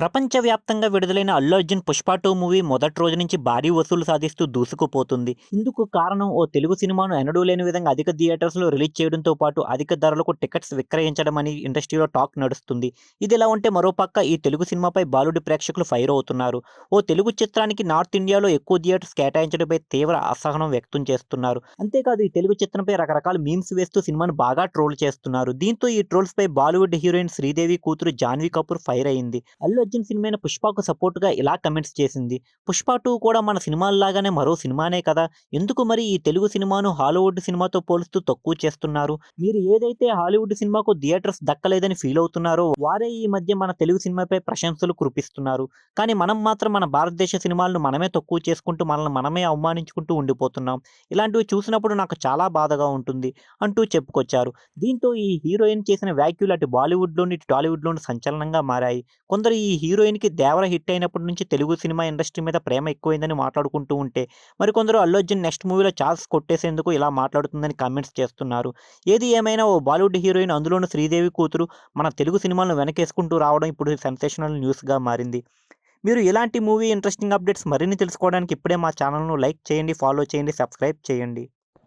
ప్రపంచవ్యాప్తంగా విడుదలైన Allu Arjun Pushpa two movie మొదటి రోజు నుంచి భారీ వసూలు సాధిస్తూ దూసుకుపోతుంది. ఇందుకు కారణం ఓ తెలుగు సినిమాను ఎన్నడూ లేని విధంగా అధిక థియేటర్స్లో రిలీజ్ చేయడంతో పాటు అధిక ధరలకు టికెట్స్ విక్రయించడం అని ఇండస్ట్రీలో టాక్ నడుస్తుంది. ఇది ఇలా ఉంటే మరోపక్క ఈ తెలుగు సినిమాపై బాలుడి ప్రేక్షకులు ఫైర్ అవుతున్నారు. ఓ తెలుగు చిత్రానికి నార్త్ ఇండియాలో ఎక్కువ థియేటర్స్ కేటాయించడంపై తీవ్ర అసహనం వ్యక్తం చేస్తున్నారు. అంతేకాదు ఈ తెలుగు చిత్రంపై రకరకాల మీమ్స్ వేస్తూ సినిమాను బాగా ట్రోల్ చేస్తున్నారు. దీంతో ఈ ట్రోల్స్పై బాలీవుడ్ హీరోయిన్ శ్రీదేవి కూతురు జాన్వీ కపూర్ ఫైర్ అయింది. అల్లు అర్జున్ సినిమా పుష్పకు సపోర్ట్గా ఇలా కమెంట్స్ చేసింది. పుష్ప టూ కూడా మన సినిమాల్లాగానే మరో సినిమానే కదా. ఎందుకు మరి ఈ తెలుగు సినిమాను హాలీవుడ్ సినిమాతో పోలుస్తూ తక్కువ చేస్తున్నారు? మీరు ఏదైతే హాలీవుడ్ సినిమాకు థియేటర్స్ దక్కలేదని ఫీల్ అవుతున్నారో వారే ఈ మధ్య మన తెలుగు సినిమాపై ప్రశంసలు కురిపిస్తున్నారు. కానీ మనం మాత్రం మన భారతదేశ సినిమాలను మనమే తక్కువ చేసుకుంటూ మనల్ని మనమే అవమానించుకుంటూ ఉండిపోతున్నాం. ఇలాంటివి చూసినప్పుడు నాకు చాలా బాధగా ఉంటుంది అంటూ చెప్పుకొచ్చారు. దీంతో ఈ హీరోయిన్ చేసిన వ్యాఖ్యలు అటు బాలీవుడ్లోని ఇటు టాలీవుడ్లోని సంచలనంగా మారాయి. కొందరు ఈ ఈ హీరోయిన్కి దేవర హిట్ అయినప్పటి నుంచి తెలుగు సినిమా ఇండస్ట్రీ మీద ప్రేమ ఎక్కువైందని మాట్లాడుకుంటూ ఉంటే మరికొందరు అల్లు అర్జున్ నెక్స్ట్ మూవీలో ఛాన్స్ కొట్టేసేందుకు ఇలా మాట్లాడుతుందని కామెంట్స్ చేస్తున్నారు. ఏది ఏమైనా ఓ బాలీవుడ్ హీరోయిన్ అందులోనూ శ్రీదేవి కూతురు మన తెలుగు సినిమాలను వెనకేసుకుంటూ రావడం ఇప్పుడు సెన్సేషనల్ న్యూస్గా మారింది. మీరు ఇలాంటి మూవీ ఇంట్రెస్టింగ్ అప్డేట్స్ మరిన్ని తెలుసుకోవడానికి ఇప్పుడే మా ఛానల్ను లైక్ చేయండి ఫాలో చేయండి సబ్స్క్రైబ్ చేయండి.